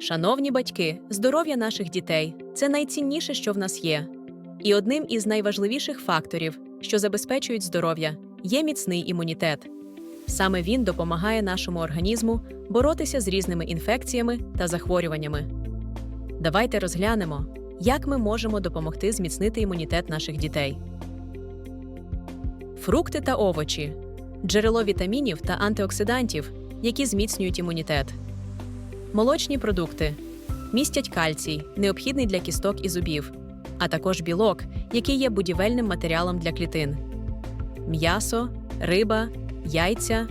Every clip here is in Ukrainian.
Шановні батьки, здоров'я наших дітей це найцінніше, що в нас є. І одним із найважливіших факторів, що забезпечують здоров'я, є міцний імунітет. Саме він допомагає нашому організму боротися з різними інфекціями та захворюваннями. Давайте розглянемо, як ми можемо допомогти зміцнити імунітет наших дітей. Фрукти та овочі джерело вітамінів та антиоксидантів, які зміцнюють імунітет. Молочні продукти містять кальцій, необхідний для кісток і зубів, а також білок, який є будівельним матеріалом для клітин. М'ясо, риба, яйця,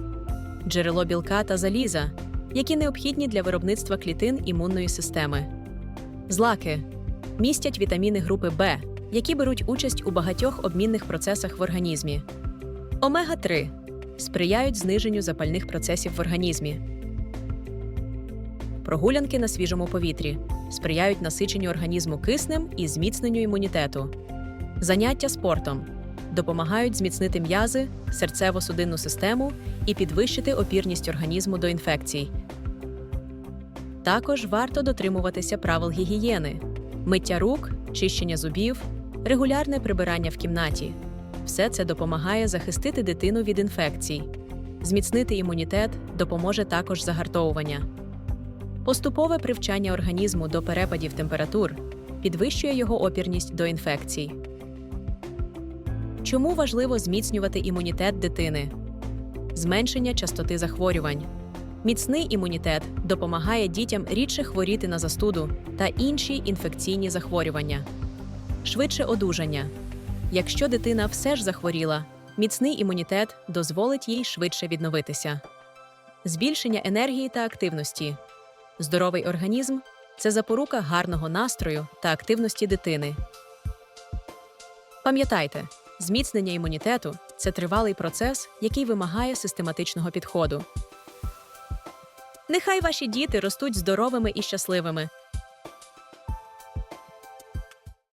джерело білка та заліза, які необхідні для виробництва клітин імунної системи. Злаки містять вітаміни групи В, які беруть участь у багатьох обмінних процесах в організмі. Омега-3 сприяють зниженню запальних процесів в організмі. Прогулянки на свіжому повітрі сприяють насиченню організму киснем і зміцненню імунітету. Заняття спортом допомагають зміцнити м'язи, серцево-судинну систему і підвищити опірність організму до інфекцій. Також варто дотримуватися правил гігієни, миття рук, чищення зубів, регулярне прибирання в кімнаті. Все це допомагає захистити дитину від інфекцій. Зміцнити імунітет допоможе також загартовування. Поступове привчання організму до перепадів температур підвищує його опірність до інфекцій. Чому важливо зміцнювати імунітет дитини? Зменшення частоти захворювань. Міцний імунітет допомагає дітям рідше хворіти на застуду та інші інфекційні захворювання. Швидше одужання. Якщо дитина все ж захворіла, міцний імунітет дозволить їй швидше відновитися. Збільшення енергії та активності. Здоровий організм це запорука гарного настрою та активності дитини. Пам'ятайте, зміцнення імунітету це тривалий процес, який вимагає систематичного підходу. Нехай ваші діти ростуть здоровими і щасливими.